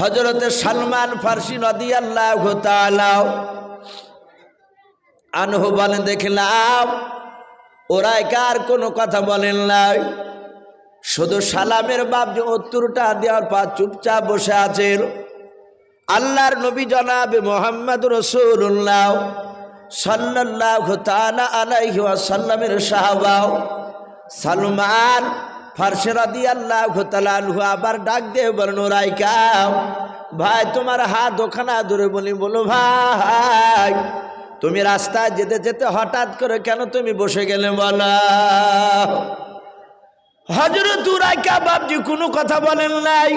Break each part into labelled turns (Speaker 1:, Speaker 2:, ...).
Speaker 1: হজরতে সালমান ফার্সি নদী আল্লাহ তালাও আনহু বলেন, দেখলাম ওরাই কার? কোনো কথা বলেন নাই। শুধু সালামের বাপ যে উত্তরটা দেওয়ার পর চুপচাপ বসে আছেন। আল্লাহর নবী জনাবে মোহাম্মদ রসুল্লাহ সাল্লাহ তালা আলাইহি সাল্লামের সাহাবাও সালমান ফার্সেরাদি আল্লাহ তালু আবার ডাক দিয়ে বলেন ওরাই কাও ভাই, তোমার হাত ওখানা ধরে বলি। বলো, ভাই, তুমি রাস্তায় যেতে যেতে হঠাৎ করে কেন তুমি বসে গেলে, বলা। হজরত উরাইকা বাবজি কোনো কথা বলেন নাই।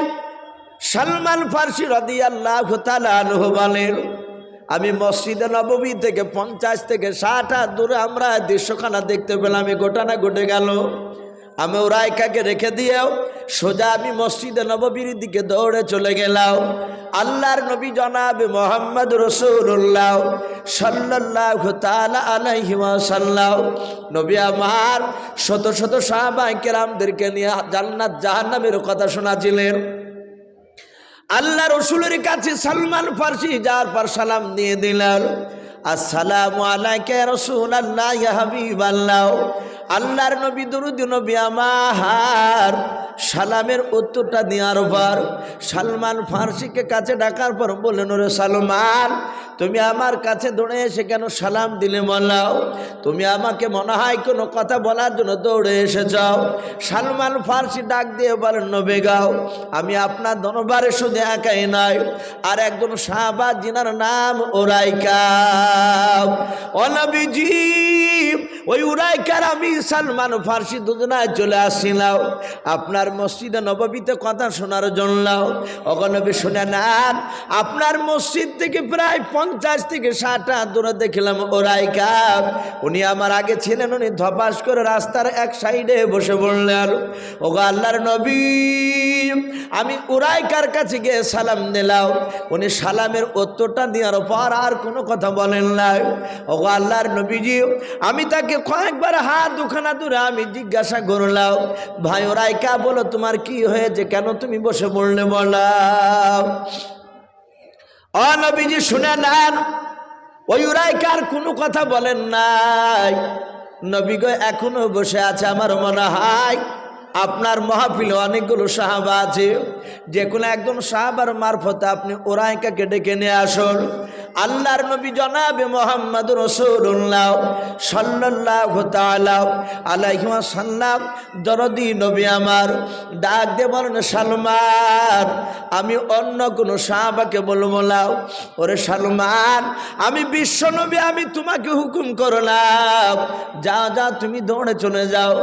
Speaker 1: সালমান ফার্সি রদি আল্লাহ তালু বলেন, আমি মসজিদে নবমী থেকে পঞ্চাশ থেকে ষাট হাত দূরে আমরা দৃশ্যখানা দেখতে পেলাম এই ঘটনা ঘটে গেল। আমি ওরাইকাকে রেখে দিয়েও সোজা আমি মসজিদে নববীর দিকে দৌড়ে চলে গেলাম। আল্লাহর নবী জনাবে মোহাম্মদ রসুল্লাহ সাল্লাহ তালা আলাইহি সাল্লাহ নবী আমার শত শত সাহাবাই কেরামদেরকে নিয়ে জান্নাত জাহান্নামের কথা শোনাছিলেন। আল্লাহ রসুলের কাছে সালমান ফার্সি যার পর সালাম দিয়ে দিলেন। আসসালামু আলাইকা রসুল আল্লাহ হাবিব আল্লাহ আল্লাহর নবী, দরুদ নবী আমার। সালামের উত্তরটা দেওয়ার পর সালমান ফার্সিকে কাছে ডাকার পর বললেন, ওরে সালমান, তুমি আমার কাছে দৌড়ে এসে কেন সালাম দিলে বলাও? তুমি আমাকে মনে হয় কোনো কথা বলার জন্য দৌড়ে এসে যাও সালমান ফার্সি ডাক দিয়ে বলেন, নবে গাও আমি আপনার দনবারে শুধু একাই নয় আর একজন সাহাবা জিনার নাম ওরাইকা। অনবিজি ওই উরাইকার আমি সালমান ফার্সি দুজনায় চলে আসছিলাম আপনার মসজিদে নববীতে কথা শোনার জন্য। অগনবী শুনে নেন, আপনার মসজিদ থেকে প্রায় পঞ্চাশ থেকে ষাট দূরে দেখলাম ওরাইকা উনি আমার আগে ছিলেন, উনি ধপাস করে রাস্তার এক সাইডে বসে বললেন ওগো আল্লাহর নবী, আমি উরাইকার কাছে গিয়ে সালাম দিলাম। উনি সালামের উত্তরটা দেওয়ার পর আর কোনো কথা বলেন নাই। ওগো আল্লাহর নবীজি, আমি তাকে কয়েকবার হাত দুখানা দূরে আমি জিজ্ঞাসা করলাম, ভাই ওরাইকা বলো তোমার কি হয়েছে? কেন তুমি বসে বললে বলাও অনবীজি শুনে নেন, ওই উরাইকার কোনো কথা বলেন নাই। নবীগ এখনও বসে আছে আমার মনে হয়। আপনার মহাফিলে অনেকগুলো সাহাবা আছে। যে কোনো একজন সাহাবার মারফতে আপনি ওরাইকাকে ডেকে নিয়ে আসুন। আল্লাহর নবী জনাবে মোহাম্মদ রসুল্লাহ সাল্লাহ তালাম আলাইহিমা সাল্লাম দরদি নবী আমার, ডাক দে বলেন, সালমান, আমি অন্য কোনো সাহাবাকে বলব লাও ওরে সালমান, আমি বিশ্ব নবী, আমি তোমাকে হুকুম করলাম। যা যা, তুমি দৌড়ে চলে যাও।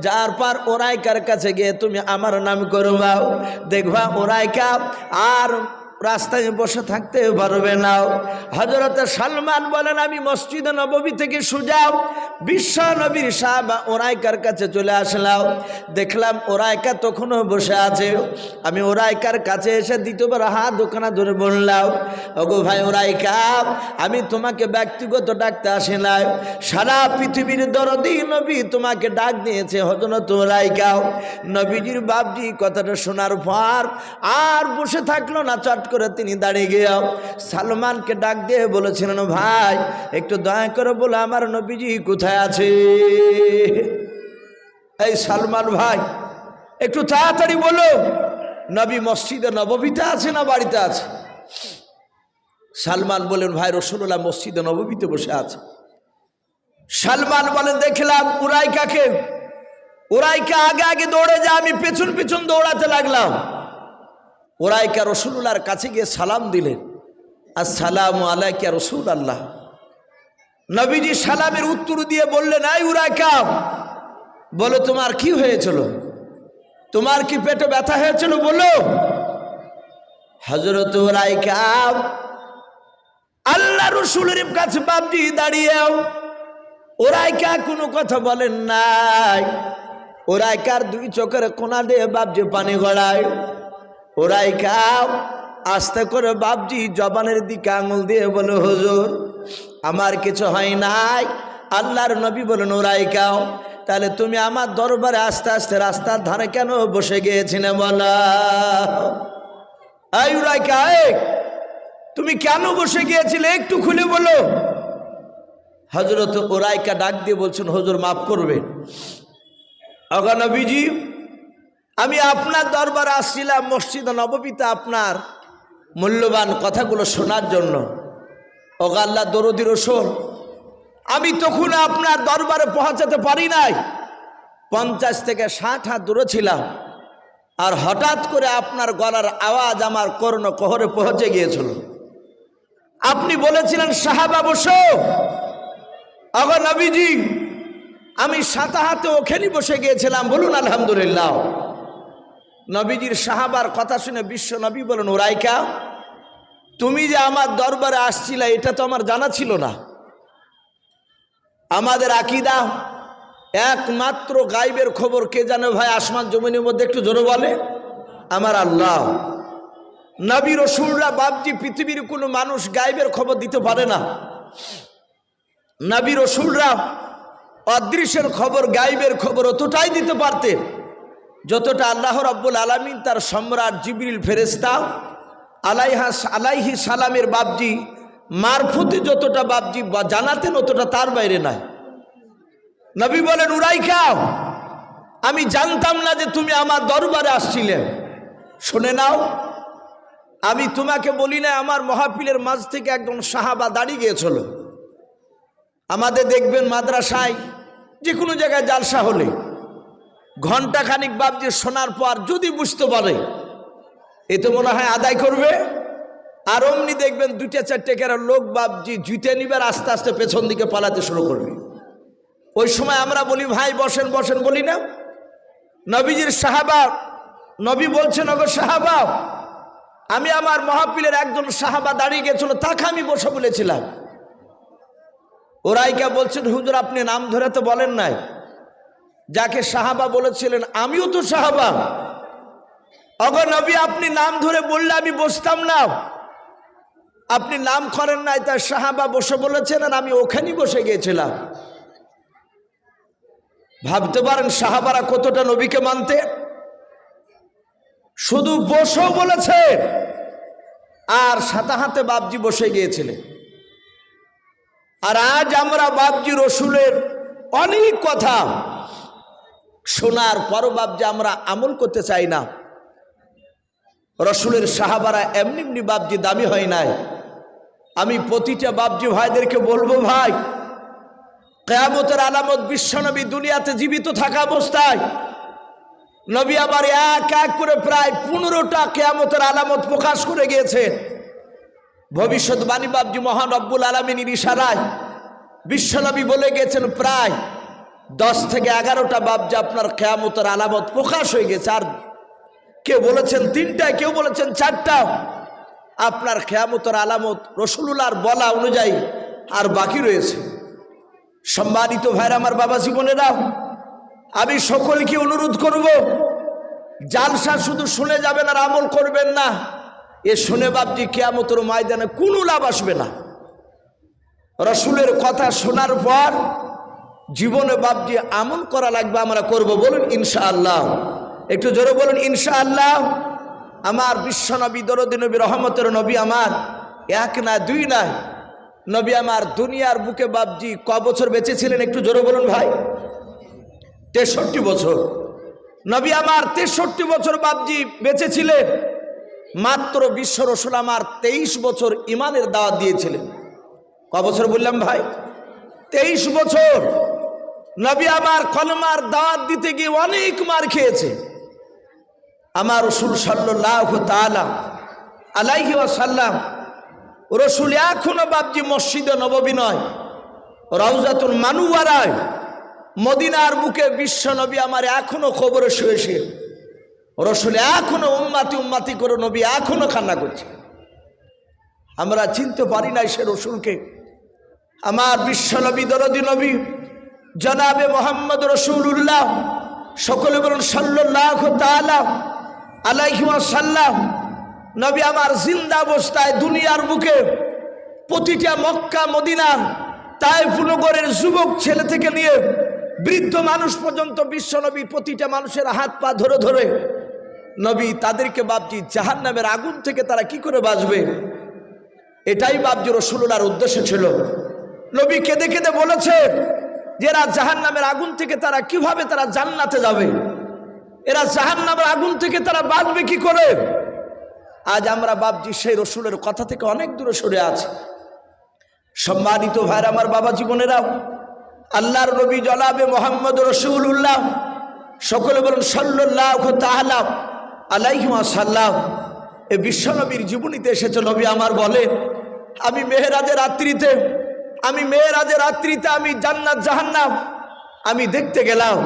Speaker 1: যার পার ওরাইকার কাছে গিয়ে তুমি আমার নাম করবাও। দেখবা ওরাইকা আর রাস্তায় বসে থাকতে পারবে না। হজরত সালমান বলেন, আমি মসজিদ নবী থেকে সুজাও বিশ্ব নবীর সাহাব ওরাইকার কাছে চলে আসলাম। দেখলাম ওরাইকা তখনও বসে আছে। আমি ওরাইকার কাছে এসে দ্বিতীয়বার হাত দোকানা ধরে বললাম, ওগো ভাই ওরাইকা, আমি তোমাকে ব্যক্তিগত ডাকতে আসি নাই। সারা পৃথিবীর দরদি নবী তোমাকে ডাক দিয়েছে হজরত ওরাইকাও নবীজির বাপজি কথাটা শোনার পর আর বসে থাকল না, চট করে তিনি দাঁড়িয়ে গিয়ে সালমানকে ডাক দিয়ে বলেছিলেন ভাই, একটু দয়া করে বলে আমার নবীজি কোথায় আছে? এই সালমান ভাই, একটু তাড়াতাড়ি বলো, নবী মসজিদে নববীতে আছে না বাড়িতে আছে? সালমান বলেন, ভাই রসুল্লাহ মসজিদে নববীতে বসে আছে। সালমান বলেন, দেখলাম উরাইকাকে, উরাইকা আগে আগে দৌড়ে যা আমি পেছন পেছন দৌড়াতে লাগলাম। ওরাইকা রসুল্লাহর কাছে গিয়ে সালাম দিলেন। আসসালাম আলাইকা রসুল আল্লাহ নবীজি সালামের উত্তর দিয়ে বললেন আই উরাইকা, বলো তোমার কি হয়েছিল? তোমার কি পেটে ব্যথা হয়েছিল বলো? হজরত ওরাইকা আল্লাহ রসুলের কাছে বাপজি দাঁড়িয়েও ওরাইকা কোনো কথা বলেন নাই। ওরাইকার দুই চোখের কোনা দিয়ে বাপজি পানি গড়ায়। ওরাই খাও। আস্তে করে বাপজি জবানের দিকে আঙুল দিয়ে বলে, হুজুর, আমার কিছু হয় নাই। আল্লাহর নবী বলেন ওরাই খাও। তাহলে তুমি আমার দরবারে আস্তে আস্তে রাস্তার ধারে কেন বসে গিয়েছিলে বলা? এই এই, তুমি কেন বসে গিয়েছিলে? একটু খুলে বলো। হজরত ওরাইকা ডাক দিয়ে বলছেন, হজুর, মাফ করবেন। অগনবীজি আমি আপনার দরবারে আসছিলাম মসজিদ নববীতে আপনার মূল্যবান কথাগুলো শোনার জন্য। অগাল্লা দরদি রসুল, আমি তখন আপনার দরবারে পৌঁছাতে পারি নাই। পঞ্চাশ থেকে ষাট হাত দূরে ছিলাম, আর হঠাৎ করে আপনার গলার আওয়াজ আমার কর্ণ কহরে পৌঁছে গিয়েছিল। আপনি বলেছিলেন, সাহাবা বসো। অগর নবীজি, আমি সাতা হাতে ওখানে বসে গিয়েছিলাম, বলুন আলহামদুলিল্লাহ। নবীজির সাহাবার কথা শুনে বিশ্ব নবী বলেন ওরাইকা তুমি যে আমার দরবারে আসছিলে, এটা তো আমার জানা ছিল না। আমাদের আকিদা একমাত্র গাইবের খবর কে জানে ভাই, আসমান জমিনের মধ্যে একটু জোরে বলে? আমার আল্লাহ। নবী রসুলরা বাবজি পৃথিবীর কোনো মানুষ গাইবের খবর দিতে পারে না। নবী রসুলরা অদৃশ্যের খবর, গাইবের খবর অতটাই দিতে পারতেন। যতটা আল্লাহ রব্বুল আলমিন তার সম্রাট জিবরিল ফেরেস্তা আলাইহা আলাইহি সালামের বাবজি মারফুতে যতটা বাবজি জানাতেন অতটা তার বাইরে নাই। নবী বলেন, উড়াই খাও। আমি জানতাম না যে তুমি আমার দরবারে আসছিলে। শুনে নাও, আমি তোমাকে বলি না আমার মহাপিলের মাঝ থেকে একজন সাহাবা দাঁড়িয়ে গিয়েছিল। আমাদের দেখবেন মাদ্রাসায় যে কোনো জায়গায় জালসা হলে ঘণ্টা খানিক বাবজি শোনার পর যদি বুঝতে পারে, এ তো মনে হয় আদায় করবে। আর অমনি দেখবেন দুইটা চারটে কেরা লোক বাবজি জুতে নিবার আস্তে আস্তে পেছন দিকে পালাতে শুরু করবে। ওই সময় আমরা বলি, ভাই, বসেন বসেন। বলি না। নবীজির সাহাবা, নবী বলছেন অগর সাহাবা, আমি আমার মহাপিলের একজন সাহাবা দাঁড়িয়ে গেছিল, তাকে আমি বসে বলেছিলাম। ওরাইকা বলছেন, হুজুর, আপনি নাম ধরে তো বলেন নাই। যাকে সাহাবা বলেছিলেন, আমিও তো সাহাবা। অগর নবী, আপনি নাম ধরে বললে আমি বসতাম না। আপনি নাম করেন নাই, তার সাহাবা বসে বলেছেন আর আমি ওখানেই বসে গিয়েছিলাম। ভাবতে পারেন সাহাবারা কতটা নবীকে মানতে। শুধু বসো বলেছে আর সাথে হাতে বাবজি বসে গিয়েছিলেন আর আজ আমরা বাবজি রসুলের অনেক কথা শোনার পরও বাবজি আমরা আমল করতে চাই না, রসুলের সাহাবারা এমনি এমনি বাবজি দামি হয় নাই। আমি প্রতিটা বাবজি ভাইদেরকে বলব ভাই, কেয়ামতের আলামত বিশ্বনবী দুনিয়াতে জীবিত থাকা অবস্থায় নবী আবার এক এক করে প্রায় পনেরোটা কেয়ামতের আলামত প্রকাশ করে গিয়েছেন ভবিষ্যৎবাণী বাবজি মহান রব্বুল আলমিনীর বিশ্বনবী বলে গেছেন প্রায় দশ থেকে এগারোটা বাবজি আপনার কেয়ামতের আলামত প্রকাশ হয়ে গেছে, আর কেউ বলেছেন তিনটায়, কেউ বলেছেন চারটা। আপনার খেয়ামতের আলামত রসুলুল্লাহর বলা অনুযায়ী আর বাকি রয়েছে। সম্মানিত ভাইরা আমার বাবা জীবনেরা, আমি সকলকে অনুরোধ করব, জালসা শুধু শুনে যাবেন আর আমল করবেন না। এ শুনে বাপজি কেয়ামতের ময়দানে কোনো লাভ আসবে না। রসুলের কথা শোনার পর জীবনে বাপজি আমল করা লাগবে আমরা করব, বলুন ইনশাআল্লাহ। একটু জোরে বলুন, ইনশাআল্লাহ। আমার বিশ্বনবী দরদি নবী, রহমতের নবী আমার, এক না দুই নাই নবী আমার দুনিয়ার বুকে বাবজি ক বছর বেঁচে ছিলেন একটু জোরে বলুন ভাই। তেষট্টি বছর। নবী আমার তেষট্টি বছর বাবজি বেঁচে ছিলেন মাত্র বিশ্ব রসুল আমার তেইশ বছর ইমানের দাওয়াত দিয়েছিলেন। ক বছর বললাম ভাই? তেইশ বছর। নবী আমার কলমার দাওয়াত দিতে গিয়ে অনেক মার খেয়েছে। আমার রসুল সাল্লাহ তালা আলাইহি সাল্লাম রসুল এখনও বাবজি মসজিদে নববী নয় রওজাতুল মানুয়ারায় মদিনার বুকে বিশ্ব নবী আমার এখনও খবরে শুয়ে শুয়ে রসুল এখনও উম্মাতি উম্মাতি করে নবী এখনও কান্না করছে। আমরা চিনতে পারি নাই সে রসুলকে। আমার বিশ্ব নবী দরদি নবী জনাবে মোহাম্মদ রসুল্লাহ সকলে বলুন সাল্লাহ তালা আলাইহিমা সাল্লাম নবী আমার জিন্দা অবস্থায় দুনিয়ার বুকে প্রতিটা মক্কা, মদিনা তাই পুনগরের যুবক ছেলে থেকে নিয়ে বৃদ্ধ মানুষ পর্যন্ত বিশ্বনবী প্রতিটা মানুষের হাত পা ধরে ধরে নবী তাদেরকে বাপজি জাহান নামের আগুন থেকে তারা কি করে বাঁচবে? এটাই বাপজি রসুল্লার উদ্দেশ্য ছিল। নবী কেঁদে কেঁদে বলেছে এরা জাহান নামের আগুন থেকে তারা কীভাবে তারা জান্নাতে যাবে? এরা জাহান নামের আগুন থেকে তারা বাঁচবে কি করে? আজ আমরা বাপজি সেই রসুলের কথা থেকে অনেক দূরে সরে আছি। সম্মানিত ভাইর আমার বাবা জীবনেরাও আল্লাহর নবী জলাবে মোহাম্মদ রসুল উল্লাহ সকলে বলুন সাল্লাহ তাহলাম আলাইহিমা সাল্লাহ এ বিশ্বনবীর জীবনীতে এসেছে, নবী আমার বলে, আমি মেহেরাজের রাত্রিতে আমি মেহেরাজের রাত্রিতে আমি জান্নাত, জাহান্নাম। আমি দেখতে গেলাম,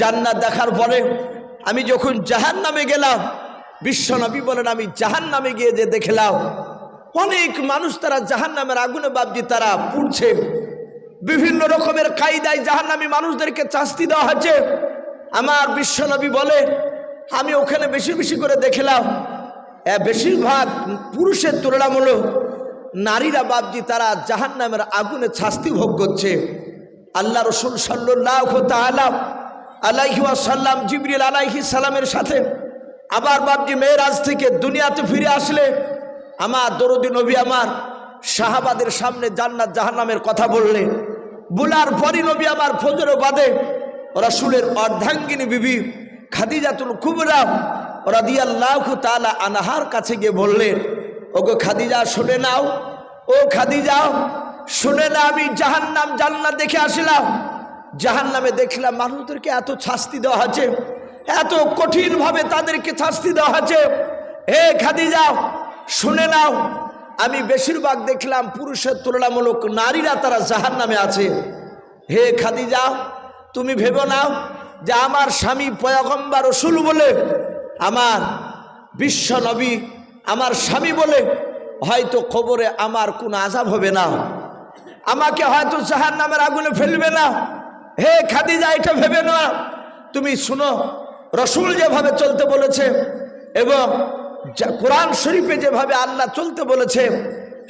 Speaker 1: জান্নাত দেখার পরে আমি যখন জাহান নামে গেলাম বিশ্বনবী বলেন, আমি জাহান নামে গিয়ে যে দেখলাম, অনেক মানুষ তারা জাহান নামের আগুনে বাবজি তারা পুড়ছে। বিভিন্ন রকমের কায়দায় জাহান নামী মানুষদেরকে চাস্তি দেওয়া হচ্ছে আমার বিশ্বনবী বলে, আমি ওখানে বেশি বেশি করে দেখলাম বেশিরভাগ পুরুষের তুলনামূলক নারীরা বাবজি তারা জাহান নামের আগুনে শাস্তি ভোগ করছে। আল্লাহ রসুল সাল্লাহ তালাম আলাইহি সাল্লাম জিবরিল আলাইহি সালামের সাথে আবার বাবজি মেয়েরাজ থেকে দুনিয়াতে ফিরে আসলে। আমার দরদি নবী আমার শাহাবাদের সামনে জান্নাত জাহান্নামের কথা বললেন। বোলার পরই নবী আমার ফজর বাদে রসুলের অর্ধাঙ্গিনী বিবি খাদিজাতুল কুবরা রাদিয়াল্লাহু তাআলা আনাহার কাছে গিয়ে বললেন ওগো খাদিজা, শুনে নাও। ও খাদিজা, শুনে না আমি জাহান্নাম জান্নাত দেখে আসলাম। জাহান্নামে দেখলাম মানুষদেরকে এত শাস্তি দেওয়া হচ্ছে এত কঠিনভাবে তাদেরকে শাস্তি দেওয়া হচ্ছে হে খাদিজা, শুনে নাও, আমি বেশিরভাগ দেখলাম পুরুষের তুলনামূলক নারীরা তারা জাহান নামে আছে। হে খাদিজা, তুমি ভেবো নাও যে আমার স্বামী পয়গম্বার রসুল বলে আমার বিশ্ব নবী আমার স্বামী বলে, হয়তো খবরে আমার কোনো আজাব হবে না। আমাকে হয়তো জাহান নামের আগুনে ফেলবে না। হে খাদিজা, এটা ভেবে না তুমি শুনো, রসুল যেভাবে চলতে বলেছে এবং কোরআন শরীফে যেভাবে আল্লাহ চলতে বলেছে,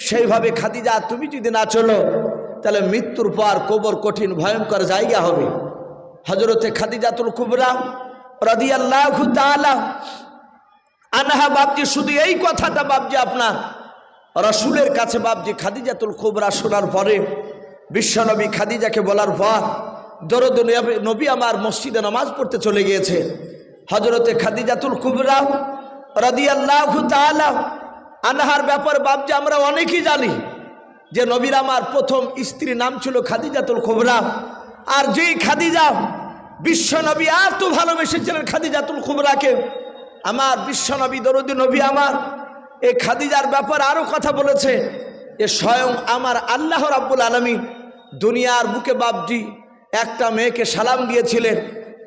Speaker 1: সেইভাবে খাদিজা, তুমি যদি না চলো, তাহলে মৃত্যুর পর কবর কঠিন, ভয়ঙ্কর জায়গা হবে। হজরতে খাদিজাতুল কুবরা রাদি আল্লাহ আনহা বাবজি শুধু এই কথাটা বাবজি আপনার। রসুলের কাছে বাবজি খাদিজাতুল কুবরা শোনার পরে বিশ্বনবী খাদিজাকে বলার পর দরদ নবী আমার মসজিদে নামাজ পড়তে চলে গিয়েছে। হজরতে খাদিজাতুল কুবরা রাদিয়াল্লাহ তাআলা আনহার ব্যাপার বাবজি আমরা অনেকেই জানি যে নবীর আমার প্রথম স্ত্রীর নাম ছিল খাদিজাতুল কুবরা। আর যেই খাদিজা বিশ্বনবী আর তো ভালোবেসেছিলেন খাদিজাতুল কুবরাকে আমার বিশ্বনবী দরদি নবী আমার। এই খাদিজার ব্যাপার আরও কথা বলেছে। এ স্বয়ং আমার আল্লাহ রাব্বুল আলমী দুনিয়ার বুকে বাবজি একটা মেয়েকে সালাম দিয়েছিলেন।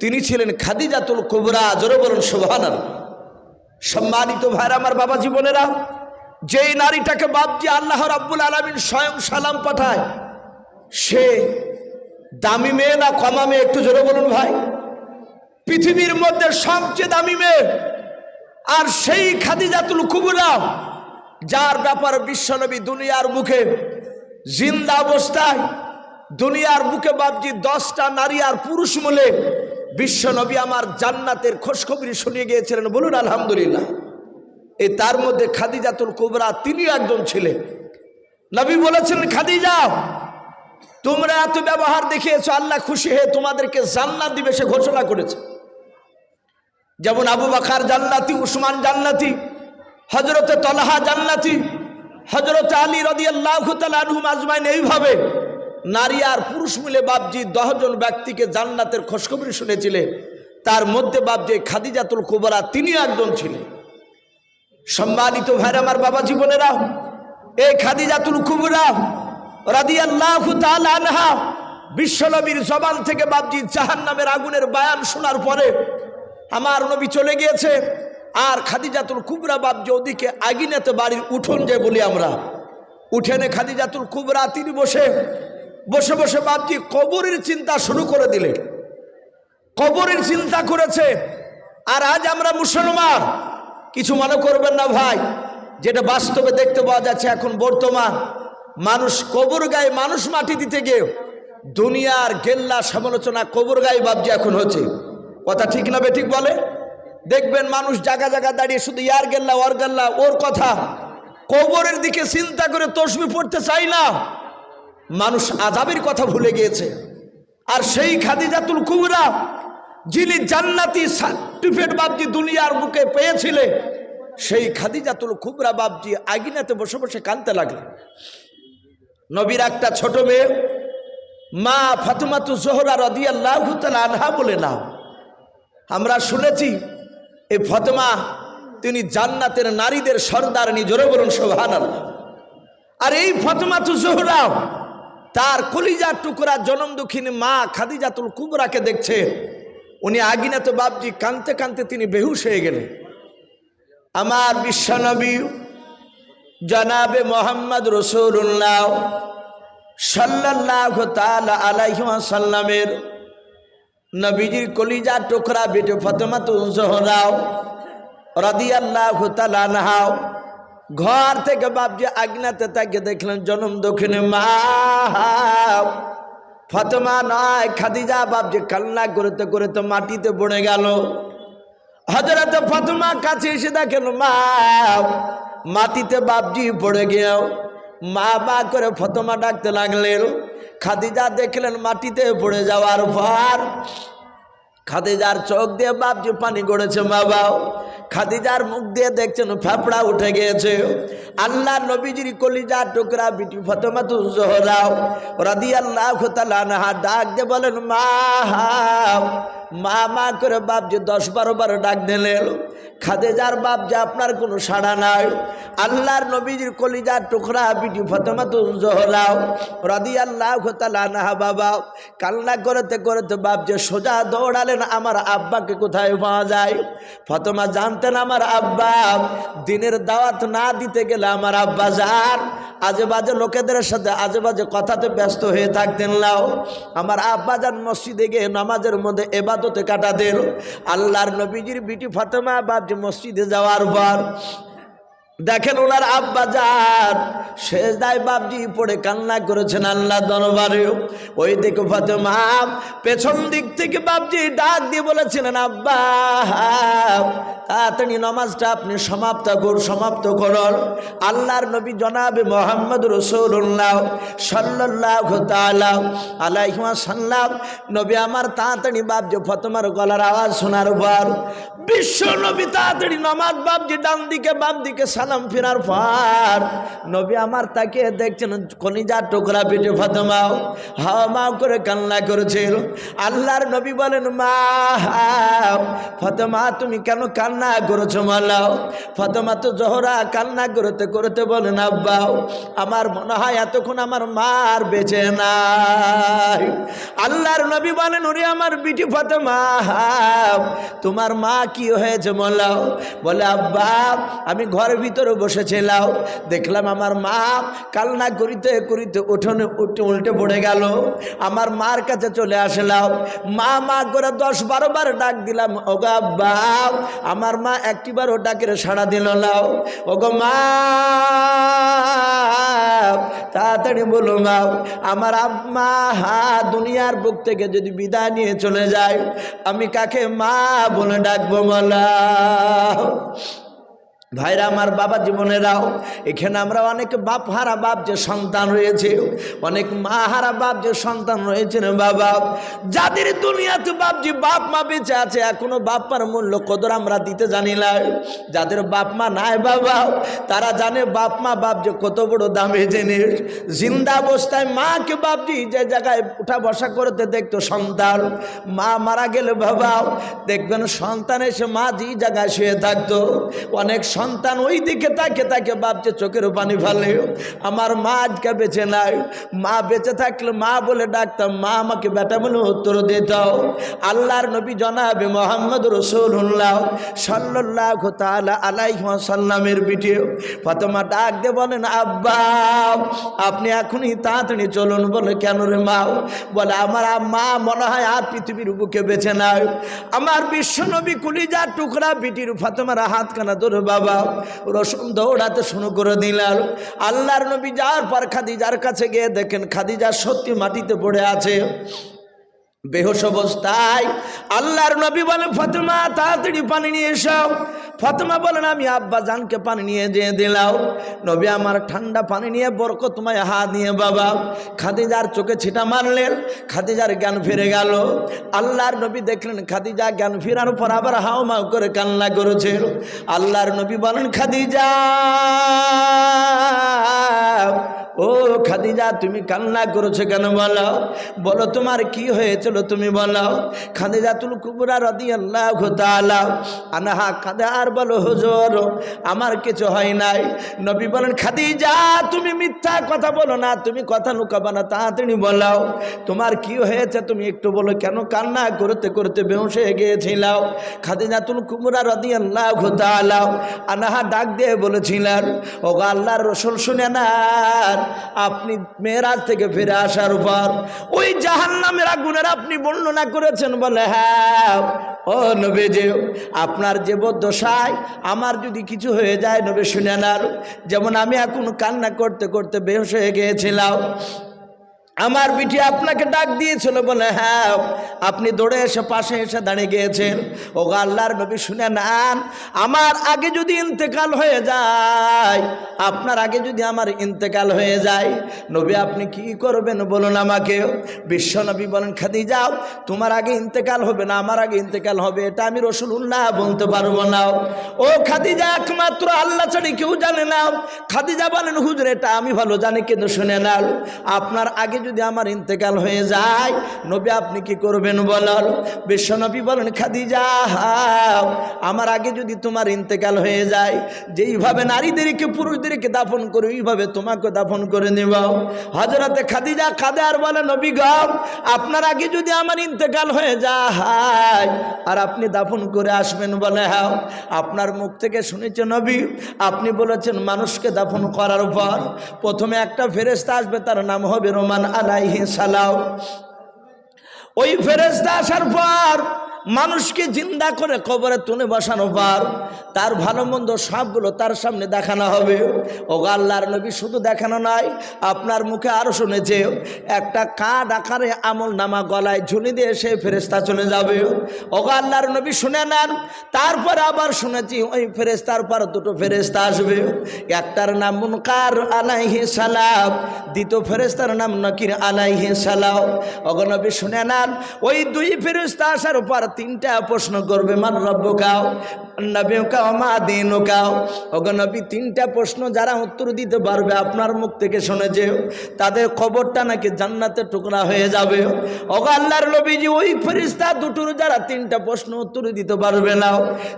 Speaker 1: তিনি ছিলেন খাদিজাতুল কুবরা, জোরে বলুন সম্মানিত ভাইরা, আমার বাবা জীবনেরা যেই নারীটাকে বাপজি আল্লাহ রাব্বুল আলমিন স্বয়ং সালাম পাঠায়, সে দামি মেয়ে না কমা মেয়ে? একটু জোরে বলুন ভাই। পৃথিবীর মধ্যে সবচেয়ে দামি মেয়ে আর সেই খাদিজাতুল কুবরা, যার ব্যাপার বিশ্বনবী দুনিয়ার মুখে জিন্দা অবস্থায়, দুনিয়ার বুকে বাপজি দশটা নারী আর পুরুষ মূলে বিশ্বনবী আমার জান্নাতের খোঁজখবরি শুনিয়ে গিয়েছিলেন। বলুন, আলহামদুলিল্লাহ। এই তার মধ্যে খাদিজাতুল কুবরা তিনি একজন ছিলেন নবী বলেছেন, খাদিজা, তোমরা এত ব্যবহার দেখিয়েছো, আল্লাহ খুশি হয়ে তোমাদেরকে জান্নাত দিবে সে ঘোষণা করেছে। যেমন আবু বাখার জান্নাতি, উসমান জান্নাতি হজরতে তলাহা জান্নাতি হজরত আলী রদি এইভাবে নারী আর পুরুষ মিলে বাবজি দশজন ব্যক্তিকে জান্নাতের খোঁজখবরি শুনেছিলেন। তার মধ্যে বাবজি খাদিজাতুল কুবরা তিনি একজন ছিলেন। সম্মানিত ভাইরা আমার বাবা জীবনেরা, এই খাদিজাতুল কুবরা তাআলা আনহা বিশ্বনবীর জবান থেকে বাবজি জাহান নামের আগুনের বায়ান শোনার পরে আমার নবী চলে গিয়েছে। আর খাদিজাতুল কুবরা বাবজি ওদিকে আগিনেতে বাড়ির উঠোন যে বলি আমরা, উঠেনে খাদিজাতুল কুবরা তিনি বসে বসে বসে বাবজি কবরের চিন্তা শুরু করে দিলে। কবরের চিন্তা করেছে, আর আজ আমরা মুসলমান, কিছু মনে করবেন না ভাই, যেটা বাস্তবে দেখতে পাওয়া যাচ্ছে এখন বর্তমান, মানুষ কবর গায়ে মানুষ মাটি দিতে গিয়ে দুনিয়ার গেল্লা সমালোচনা কবর গায়ে বাবজি এখন হচ্ছে। কথা ঠিক না ঠিক বলে? দেখবেন মানুষ জায়গা জায়গা দাঁড়িয়ে শুধু ইয়ার গেল্লা ওর গেল্লা, ওর কথা। কবরের দিকে চিন্তা করে তসবি পড়তে চাই না। মানুষ আজাবের কথা ভুলে গিয়েছে। আর সেই খাদিজাতুল কুবরা, যিনি জান্নাতি সার্টিফিকেট বাবজি দুনিয়ার বুকে পেয়েছিলে, সেই খাদিজাতুল কুবরা বাবজি আগিনাতে বসে বসে কানতে লাগলেন। নবীর একটা ছোট মেয়ে, মা ফাতেমাতু জোহরা রদিয়াল্লাহু আনহা বলে নাম আমরা শুনেছি এই ফতেমা, তিনি জান্নাতের নারীদের সর্দারনি জোরে বলুন সুবহানাল্লাহ। আর এই ফতেমাতু জোহরা তার কলিজার টুকরা জনম দুঃখিনী মা খাদিজাতুল কুবরাকে দেখছে। উনি আগিনাতে বাবজি কানতে কানতে তিনি বেহুশ হয়ে গেলেন। আমার বিশ্বনবী জনাবে মোহাম্মদ রসুল্লাহ সাল্লাহ তালা আলাইসাল্লামের নবীজির কলিজা টোকরা বেটে ফতেমা তুজহরাও রাদিয়াল্লাহ তালানহাও ঘর থেকে বাপজি আগনাতে তাকে দেখলেন জনম দক্ষিণে মা। ফতেমা নয়, খাদিজা বাপজি কান্না করতে করতে মাটিতে পড়ে গেল। হজরত ফতেমা কাছে এসে দেখেন মা, মাটিতে বাপজি পড়ে গিয়েও মা মা করে ফতমা ডাকতে লাগলেন। খাদিজা দেখলেন মাটিতে পড়ে যাওয়ার পর খাদিজার চোখ দিয়ে বাপজি পানি গড়েছে মা বাপ। খাদিজার মুখ দিয়ে দেখছেন ফেফড়া উঠে গিয়েছে। আল্লাহ নবীজির কলিজা টুকরা বিটি ফতেমা তু জোহরাও। রাদি আল্লাহ তালানহা ডাক দিয়ে বলেন, মা মা মা করে বাপজি দশ বারো বারো ডাক দিলেন খাদেজার বাপ যে আপনার কোনো সাড়া নাই। আল্লাহর নবীজির কলিজার টুকরা, বিটি ফতেমা তো জহরাও রাদি আল্লাহ তালানহা বাবা, কান্না করতে করতে বাপ যে সোজা দৌড়ালেন, আমার আব্বাকে কোথায় পাওয়া যায়? ফতেমা জানতেন আমার আব্বা, দিনের দাওয়াত না দিতে গেলে আমার আব্বা যান আজে বাজে লোকেদের সাথে আজে বাজে কথাতে ব্যস্ত হয়ে থাকতেন লাও। আমার আব্বা যান মসজিদে গিয়ে নামাজের মধ্যে এবাদতে কাটাতেন আল্লাহর নবীজির বিটি ফাতেমা বাপ মসজিদে যাওয়ার পর দেখেন ওনার আব্বা যান শেষ দায় বাপজি পড়ে কান্না করেছেন আল্লাহ দরবারে। ওই দেখো ফাতেমা পেছন দিক থেকে বাপজি ডাক দিয়ে বলেছিলেন, আব্বা, তাড়াতাড়ি নমাজটা আপনি সমাপ্ত কর, সমাপ্ত করুন আল্লাহর নবী জনাবে মোহাম্মদ রসুল্লাহ সাল্লাহ তালাম আলাইহিমা সাল্লাম নবী আমার তাড়াতাড়ি বাপজি ফতমার গলার আওয়াজ শোনার পর বিশ্ব নবী তাড়াতাড়ি নমাজ বাপজি ডান দিকে বাম দিকে সালাম ফেরার পর নবী আমার তাকে দেখছেন, কলিজার টুকরা পিঠে ফতমাও হাওয়া মাও করে কান্না করেছিল। আল্লাহর নবী বলেন, মা, ফতমা, তুমি কেন কান্না করেছ মালাও ফতমা তো জহরা কান্না করতে করতে বলেন আব্বাও আমার মনে হয় এতক্ষণ আমার মার বেঁচে নাই। আল্লাহর নবী বলেন, ওরে আমার বিটি ফতমা, তোমার মা কি হয়েছে মোল্লাও বলে, আব্বা, আমি ঘরের ভিতরে বসেছিলাম। দেখলাম আমার মা কালনা করিতে করিতে উঠোনে উঠে উল্টে পড়ে গেল। আমার মার কাছে চলে আসলাম। মা মা করে দশ বারো বার ডাক দিলাম, ওগো আব্বা, আমার মা একটিবার ও ডাকের সাড়া দিল নাও ওগো মা, তাড়াতাড়ি বলো মা, আমার আম্মা হা দুনিয়ার বুক থেকে যদি বিদায় নিয়ে চলে যায়, আমি কাকে মা বলে ডাকবো বলা? ভাইরা, আমার বাবা জীবনেরাও এখানে আমরা অনেক বাপ হারা বাপ যে সন্তান রয়েছে, অনেক মা হারা বাপ যে সন্তান রয়েছে বাবা। যাদের দুনিয়াতে বাপ যে বাপ মা বেঁচে আছে, এখনও বাপ মার মূল্য কদর আমরা দিতে জানি না। যাদের বাপ মা নাই বাবা, তারা জানে বাপ মা বাপ যে কত বড় দামে জিনিস। জিন্দা অবস্থায় মাকে বাপজি যে জায়গায় উঠা বসা করতে দেখতো সন্তান। মা মারা গেলে বাবা, দেখবেন সন্তান এসে মা যে জায়গায় শুয়ে থাকতো, অনেক ওই দিকে তাকে তাকে বাপছে চোখের পানি ফেলে, আমার মা আজকে বেঁচে নাই। মা বেঁচে থাকলে মা বলে ডাকতাম, মা, আমাকে বেটা বলে উত্তর দিত আল্লাহর নবী জনাবে মোহাম্মদ রসুল্লাহ সাল্লাহ তালা আলাইসাল্লামের পিঠে ফাতেমা ডাক দে বলেন, আব্বা, আপনি এখনই তাড়াতাড়ি চলুন। বলে, কেন রে মা? বলে, আমার মা মনে হয় আর পৃথিবীর বুকে বেছে নাই। আমার বিশ্ব বিশ্বনবী কুলিজার টুকরা বিটির ফাতেমার হাত কানা ধরে বাবা রসুন দৌড়াতে শুরু করে দিলাম আল্লাহর নবী যার পর খাদিজার কাছে গিয়ে দেখেন, খাদিজা সত্যি মাটিতে পড়ে আছে। বেহস অবস্থায় আল্লাহর নবী বলেন, ফাতেমা, তাড়াতাড়ি পানি নিয়ে এসাও ফাতেমা বলেন, আমি আব্বা জানকে পানি নিয়ে যেয়ে দিলাম। নবী আমার ঠান্ডা পানি নিয়ে বরকতময় হাত নিয়ে বাবা, খাদিজার চোখে ছিটা মারলেন, খাদিজার জ্ঞান ফিরে গেল। আল্লাহর নবী দেখলেন, খাদিজা জ্ঞান ফেরার পর আবার হাও মাও করে কান্না করেছে। আল্লাহর নবী বলেন, খাদিজা ও খাদিজা, তুমি কান্না করেছ কেন বলো? বলো, তোমার কি হয়েছিল তুমি বলো? খাদিজা তুল কুবরা রদি আল্লাহ আনাহা কাঁদে আর বলো, হুজুর, আমার কিছু হয় নাই। নবী বলেন, খাদিজা, তুমি মিথ্যা কথা বলো না, তুমি কথা লুকাবা না তাড়াতাড়ি বলাও তোমার কি হয়েছে তুমি একটু বলো, কেন কান্না করতে করতে বেউস হয়ে গিয়েছিলাম খাদিজা তুল কুবরা রদি আল্লাহ আনাহা ডাক দিয়ে বলেছিলেন ও আল্লাহর রসুল শুনে না আপনি মেয়েরাজ থেকে ফিরে আসার উপর ওই জাহান নামের আগুনের আপনি বর্ণনা করেছেন বলে হ্যাঁ ও নবে যে আপনার যে বদ্দশায় আমার যদি কিছু হয়ে যায় নবে শুনে যেমন আমি এখন কান্না করতে করতে বেহস হয়ে গিয়েছিলাম। আমার বিটি আপনাকে ডাক দিয়েছিল বলে হ্যাঁ আপনি দৌড়ে এসে পাশে এসে দাঁড়িয়ে গিয়েছেন। ও আল্লাহর নবী শুনে নেন, আমার আগে যদি ইন্তেকাল হয়ে যায়, আপনার আগে যদি আমার ইন্তেকাল হয়ে যায়, নবী আপনি কি করবেন বলুন আমাকে? বিশ্ব নবী বলেন খাদি যাও তোমার আগে ইন্তেকাল হবে না, আমার আগে ইন্তেকাল হবে, এটা আমি রসুল্লাহ বলতে পারব না। ও খাদিজা, একমাত্র আল্লাহ ছাড়ি কেউ জানে না। খাদিজা বলেন, হুজুর, এটা আমি ভালো জানি, কিন্তু শুনে নাও আপনার আগে যদি আমার ইন্তেকাল হয়ে যায়, নবী আপনি কি করবেন বলার বিশ্বনবী বলেন, খাদিজা আমার আগে যদি তোমার ইন্তেকাল হয়ে যায়, যেইভাবে নারীদেরকে, পুরুষদেরকে দাফন করে, ওইভাবে তোমাকে দাফন করে নেব। হজরতে খাদিজা খাদে আর বলে, নবী গম আপনার আগে যদি আমার ইন্তেকাল হয়ে যায়, আর আপনি দাফন করে আসবেন বলে হ্যাঁ আপনার মুখ থেকে শুনেছে নবী, আপনি বলেছেন, মানুষকে দাফন করার পর প্রথমে একটা ফেরেস্তা আসবে, তার নাম হবে রোমান আলাইহি সালাম। ওই ফেরেস্তা আসার পর মানুষকে জিন্দা করে কবরে তুলে বসানো পার, তার ভালো মন্দ সবগুলো তার সামনে দেখানো হবে। ও আল্লাহর নবী শুধু দেখানো নাই, আপনার মুখে আরও শুনেছে, একটা কাঠ আকারে আমল নামা গলায় ঝুলি দিয়ে সে ফেরেস্তা চলে যাবে। ও আল্লাহর নবী শুনে নেন, তারপর আবার শুনেছি ওই ফেরেস্তার পর দুটো ফেরেস্তা আসবে। একটার নাম মুনকার আলাইহি সালাম, দ্বিতীয় ফেরেস্তার নাম নকির আলাইহি সালাম। অগনবী শুনে নেন, ওই দুই ফেরেস্তা আসার পর তিনটা প্রশ্ন করবে মান রব্য কাও, নবী কাও, মা দিন কাও? অগনবী তিনটা প্রশ্ন যারা উত্তর দিতে পারবে আপনার মুখ থেকে শুনে শুনেছে তাদের খবরটা নাকি জান্নাতে টুকরা হয়ে যাবে। অগ আল্লাহর নবীজি, ওই ফেরিস্তা দুটোর যারা তিনটা প্রশ্ন উত্তর দিতে পারবে না,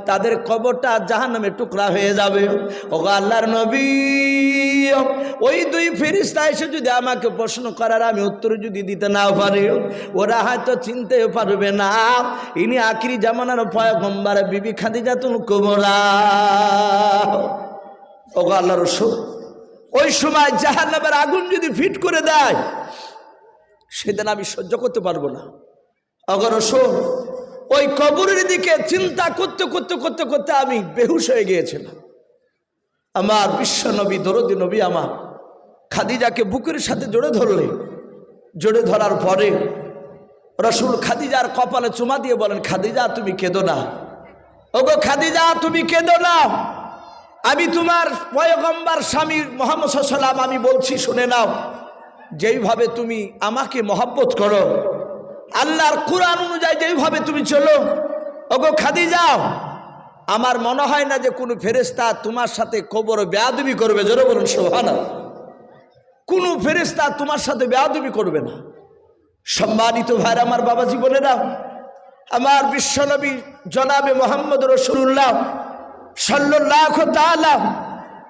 Speaker 1: তাদের খবরটা জাহান নামে টুকরা হয়ে যাবে। ওগ আল্লাহর নবী, ওই দুই ফেরিস্তা এসে যদি আমাকে প্রশ্ন করার আমি উত্তর যদি দিতে না পারি, ওরা হয়তো চিনতে পারবে না। ইনি আখিরি জামানার পয়গম্বার বিবি খাদিজাতুল কুমরা। ও আল্লাহ রসুল, ওই সময় জাহান্নামের আগুন যদি ফিট করে দেয়, সেদিন আমি সহ্য করতে পারব না। অগর ওই কবরের দিকে চিন্তা করতে করতে করতে করতে আমি বেহুশ হয়ে গিয়েছিলাম। আমার বিশ্ব নবী, দরদি নবী আমার খাদিজাকে বুকের সাথে জোরে ধরলে। জোরে ধরার পরে রসুল খাদিজার কপালে চুমা দিয়ে বলেন, খাদিজা, তুমি কেঁদো না। ওগো খাদিজা, তুমি কেঁদো না। আমি তোমার পয়গম্বার স্বামী মোহাম্মদ সাল্লাম আমি বলছি, শুনে নাও, যেইভাবে তুমি আমাকে মহাব্বত করো, আল্লাহর কোরআন অনুযায়ী যেইভাবে তুমি চলো, ওগো খাদিজা, আমার মনে হয় না যে কোনো ফেরেস্তা তোমার সাথে কবর বেয়াদবি করবে। জোরে বলুন সোহানা কোনো ফেরেস্তা তোমার সাথে বেয়াদবি করবে না। সম্মানিত ভাইর আমার বাবা জীবনেরা, আমার বিশ্বনবী জনাবে মোহাম্মদ রসুল্লাহ সাল্লাহ তালাম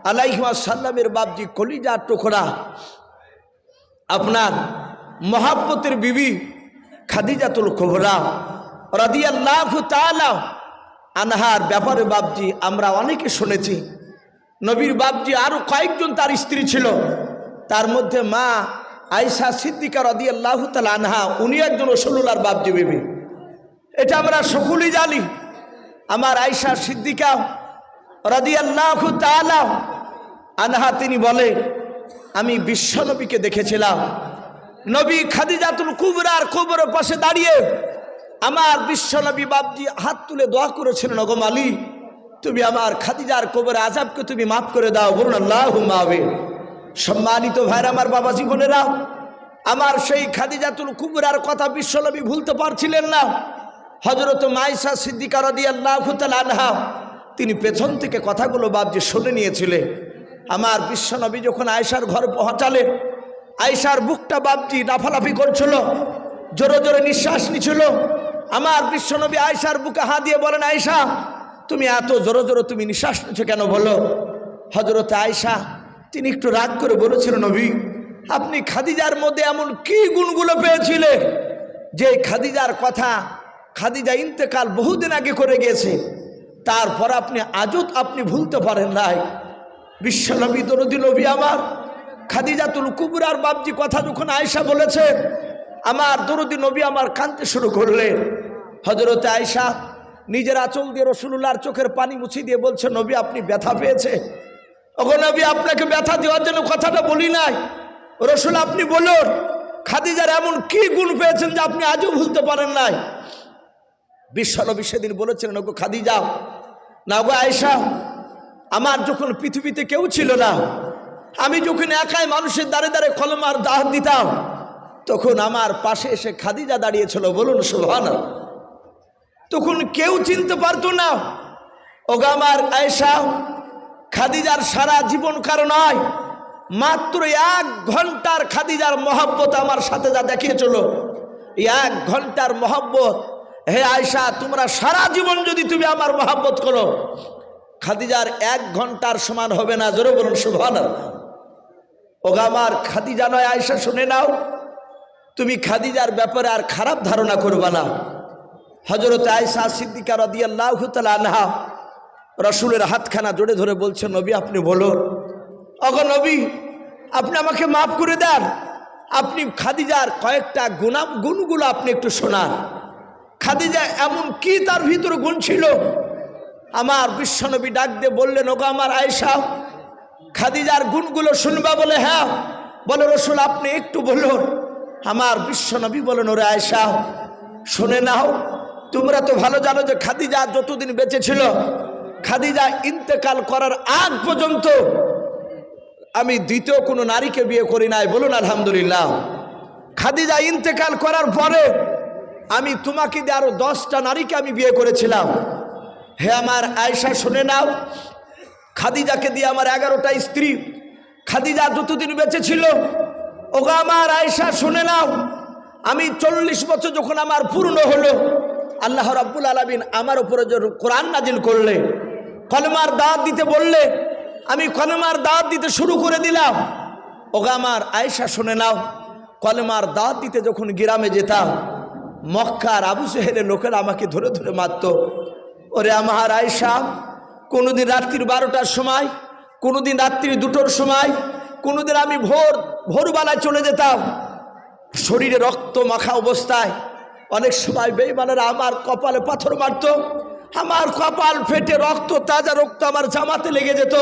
Speaker 1: আলাইহা সাল্লামের বাবজি কলিজা টুকরা, আপনার মহাব্বতের বিবি খাদিজাতুল কোহরা রাদিয়াল্লাহু তাআলা আনহার ব্যাপারে বাবজি আমরা অনেকে শুনেছি। নবীর বাবজি আরও কয়েকজন তার স্ত্রী ছিল। তার মধ্যে মা আয়সা সিদ্দিকা রদি আল্লাহ আনহা, উনি একজন রসুল্লার বাবজি বিবি এটা আমরা সকলেই জানি। আমার আয়সা সিদ্দিকা রদি তালা আনহা, তিনি বলে, আমি বিশ্বনবীকে দেখেছিলাম। নবী খাদিজাতুল কুবরার কুবরের পাশে দাঁড়িয়ে আমার বিশ্ব নবী বাবজি হাত তুলে দোয়া করেছিলেন নগম মালি তুমি আমার খাদিজার কবরে আজাবকে তুমি মাফ করে দাও, বলুন আল্লাহ মাবে সম্মানিত ভাইর আমার বাবা জীবনেরা আমার সেই খাদিজাতুল কুবরার কথা বিশ্বনবী ভুলতে পারছিলেন না। হজরত মাইসা সিদ্দিকা রদি আল্লাহ আনহা, তিনি পেছন থেকে কথাগুলো বাবজি শুনে নিয়েছিলেন। আমার বিশ্বনবী যখন আয়সার ঘর পৌঁছালেন আয়সার বুকটা বাবজি লাফালাফি করছিল, জোরে জোরে নিঃশ্বাস নিছিল। আমার বিশ্বনবী আয়সার বুকে হাত দিয়ে বলেন আয়সা তুমি এত জোরে জোরে তুমি নিঃশ্বাস নিচ্ছ কেন বলো? হজরত আয়সা তিনি একটু রাগ করে বলেছিল, নবী, আপনি খাদিজার মধ্যে এমন কি গুণগুলো পেয়েছিলেন যে খাদিজার কথা খাদিজা ইন্তেকাল বহুদিন আগে করে গিয়েছে। তারপর আপনি, আজও আপনি ভুলতে পারেন নাই। বিশ্বনবী দরদি নবী আমার, খাদিজাতুল কুবরার বাবজি কথা যখন আয়সা বলেছে, আমার দরদি নবী আমার কানতে শুরু করলেন। হজরতে আয়সা নিজের আঁচল দিয়ে রসুল্লাহর চোখের পানি মুছিয়ে দিয়ে বলছে, নবী, আপনি ব্যথা পেয়েছে? ওগো নবী, আপনাকে ব্যথা দেওয়ার জন্য কথাটা বলি নাই। রসুল, আপনি বলুন, খাদিজার এমন কি গুণ পেয়েছেন যে আপনি আজও ভুলতে পারেন নাই? বিশ্বনবী সেদিন বলেছিলেন, ওগো খাদিজা, না গো আয়সা আমার যখন পৃথিবীতে কেউ ছিল না, আমি যখন একাই মানুষের দ্বারে দ্বারে কলমার দাহ দিতাম, তখন আমার পাশে এসে খাদিজা দাঁড়িয়েছিল, বলুন সোহান তখন কেউ চিনতে পারতো না, ওগা আমার আয়সা খাদিজার সারা জীবন কারও নয়। মাত্র এক ঘণ্টার খাদিজার মহব্বত আমার সাথে যা দেখিয়েছিল। এক ঘণ্টার মহব্বত। হে আয়সা তোমরা সারা জীবন যদি তুমি আমার মহাব্বত করো, খাদিজার এক ঘণ্টার সমান হবে না। জোরে বলুন শুভান ওগা আমার খাদিজা নয় আয়সা শুনে নাও। তুমি খাদিজার ব্যাপারে আর খারাপ ধারণা করবা না। হজরত আয়সা সিদ্দিকার সিদ্দিকা রদিয়াল্লাহ আনহা রসুলের হাতখানা জোরে ধরে বলছে, নবী, আপনি বলুন অগ নবী, আপনি আমাকে মাফ করে দেন। আপনি খাদিজার কয়েকটা গুণা গুণগুলো আপনি একটু শোনান। খাদিজা এমন কি তার ভিতরে গুণ ছিল? আমার বিশ্বনবী ডাক দিয়ে বললেন ওগো আমার আয়সা খাদিজার গুণগুলো শুনবা বলে হ্যাঁ। বলে, রসুল, আপনি একটু বলুন। আমার বিশ্বনবী বলেন, ওরে আয়সা শুনে নাও। তোমরা তো ভালো জানো যে খাদিজা যতদিন বেঁচে ছিল খাদিজা ইন্তেকাল করার আগ পর্যন্ত আমি দ্বিতীয় কোনো নারীকে বিয়ে করি নাই। বলুন, আলহামদুলিল্লাহ। খাদিজা ইন্তেকাল করার পরে আমি তোমাকে দিয়ে আরও দশটা নারীকে আমি বিয়ে করেছিলাম। হে আমার আয়সা শুনে নাও। খাদিজাকে দিয়ে আমার এগারোটা স্ত্রী। খাদিজা যতদিন বেঁচে ছিল, ওগা আমার আয়সা শুনে নাও। আমি চল্লিশ বছর যখন আমার পূর্ণ হলো, আল্লাহ রাব্বুল আলমিন আমার উপরে কোরআন নাজিল করলে কলমার দাঁত দিতে বললে, আমি কলমার দাঁত দিতে শুরু করে দিলাম। ওগা আমার আয়সা শুনে নাও, কলমার দাঁত দিতে যখন গ্রামে যেতাম, মক্কার আবু সেহেলের লোকেরা আমাকে ধরে ধরে মারত। ওরে আমার আয়সা কোনোদিন রাত্রির বারোটার সময়, কোনোদিন রাত্রি দুটোর সময়, কোনোদিন আমি ভোর, ভোরবেলায় চলে যেতাম। শরীরে রক্ত মাখা অবস্থায় অনেক সময় বেইমানেরা আমার কপালে পাথর মারত। আমার কপাল ফেটে রক্ত, তাজা রক্ত আমার জামাতে লেগে যেত।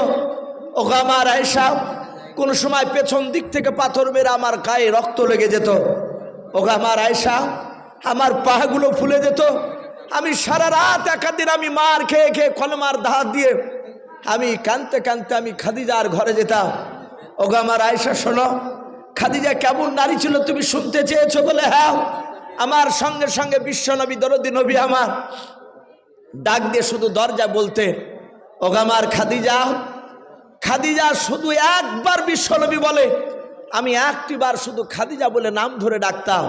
Speaker 1: ও আমার আয়সা কোনো সময় পেছন দিক থেকে পাথর মেরে আমার গায়ে রক্ত লেগে যেত। ও আমার আয়সা আমার পাহাগুলো ফুলে যেত। আমি সারা রাত একাদিন আমি মার খেয়ে খেয়ে কলমার দাহাত দিয়ে আমি কানতে কানতে আমি খাদিজার ঘরে যেতাম। ওগো আমার আয়সা শোনো, খাদিজা কেমন নারী ছিল তুমি শুনতে চেয়েছো বলে? হ্যাঁ আমার সঙ্গে সঙ্গে বিশ্বনবী, দরদি নবী আমার। ডাক দিয়ে শুধু দরজা বলতে, ওগামার খাদিজা খাদিজা শুধু একবার বিশ্বনবী বলে, আমি একটিবার শুধু খাদিজা বলে নাম ধরে ডাকতাম।